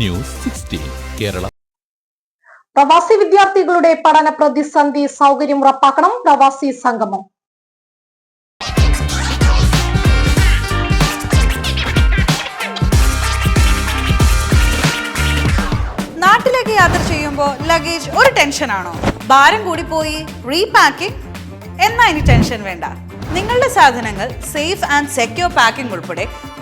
News sixteen Kerala. പ്രവാസി വിദ്യാർത്ഥികളുടെ പഠന പ്രതിസന്ധി സൗകര്യം ഉറപ്പാക്കണം. പ്രവാസി സംഗമം. നാട്ടിലേക്ക് യാത്ര ചെയ്യുമ്പോൾ ലഗേജ് ഒരു ടെൻഷനാണോ ഭാരം കൂടി കൂടിപ്പോയി റീപാക്കിംഗ് എന്നാ ഇനി ടെൻഷൻ വേണ്ട. നിങ്ങളുടെ സാധനങ്ങൾ സേഫ് ആൻഡ് സെക്യൂർ പാക്കിംഗ് ഉൾപ്പെടെ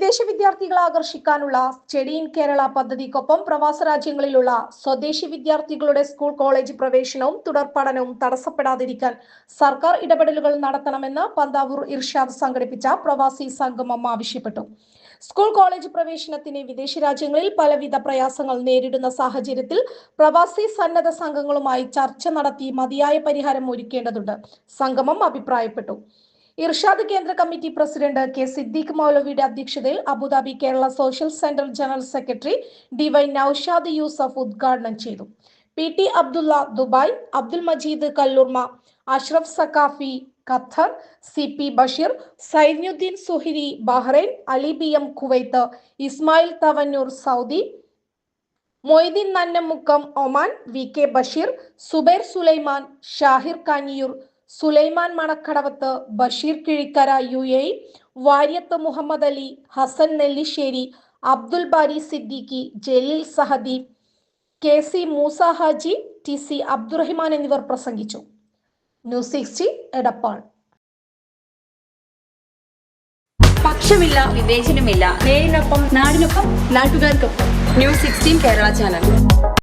വിദേശ വിദ്യാർത്ഥികളെ ആകർഷിക്കാനുള്ള സ്റ്റഡി ഇൻ കേരള പദ്ധതിക്കൊപ്പം പ്രവാസ രാജ്യങ്ങളിലുള്ള സ്വദേശി വിദ്യാർത്ഥികളുടെ സ്കൂൾ കോളേജ് പ്രവേശനവും തുടർ പഠനവും തടസ്സപ്പെടാതിരിക്കാൻ സർക്കാർ ഇടപെടലുകൾ നടത്തണമെന്ന് പന്താവൂർ ഇർഷാദ് സംഘടിപ്പിച്ച പ്രവാസി സംഗമം ആവശ്യപ്പെട്ടു. സ്കൂൾ കോളേജ് പ്രവേശനത്തിന് വിദേശ രാജ്യങ്ങളിൽ പലവിധ പ്രയാസങ്ങൾ നേരിടുന്ന സാഹചര്യത്തിൽ പ്രവാസി സന്നദ്ധ സംഘങ്ങളുമായി ചർച്ച നടത്തി മതിയായ പരിഹാരം ഒരുക്കേണ്ടതുണ്ട്. സംഗമം അഭിപ്രായപ്പെട്ടു. ഇർഷാദ് കേന്ദ്ര കമ്മിറ്റി പ്രസിഡന്റ് കെ സിദ്ദീഖ് മൗലവിയുടെ അധ്യക്ഷതയിൽ Abu Dhabi Kerala social centre general secretary D Y Naushad Yusuf ഉദ്ഘാടനം ചെയ്തു. P T Abdullah Dubai Abdul Majeed Kallurma Ashraf Sakhafi Qatar C P Basheer Sainudheen Suhiri Bahrain Ali B M Kuwait Ismail Thavanur Saudi Moideen Nannamukkam Oman V K Basheer Subair Sulaiman Shahir Kaniyur Sulaiman Manakkadavath Basheer Kizhikkara U A Variyath Muhammad Ali Hasan Nellissery Abdul Bari Siddiqui Jaleel Sahadi K C Moosa Haji T C Abdurahiman എന്നിവർ പ്രസംഗിച്ചു. News sixty Edappal. പക്ഷമില്ല വിവേചനമില്ല. നേരിനൊപ്പം നാടിനൊപ്പം നാട്ടുകാർക്കൊപ്പം. News sixteen Kerala channel.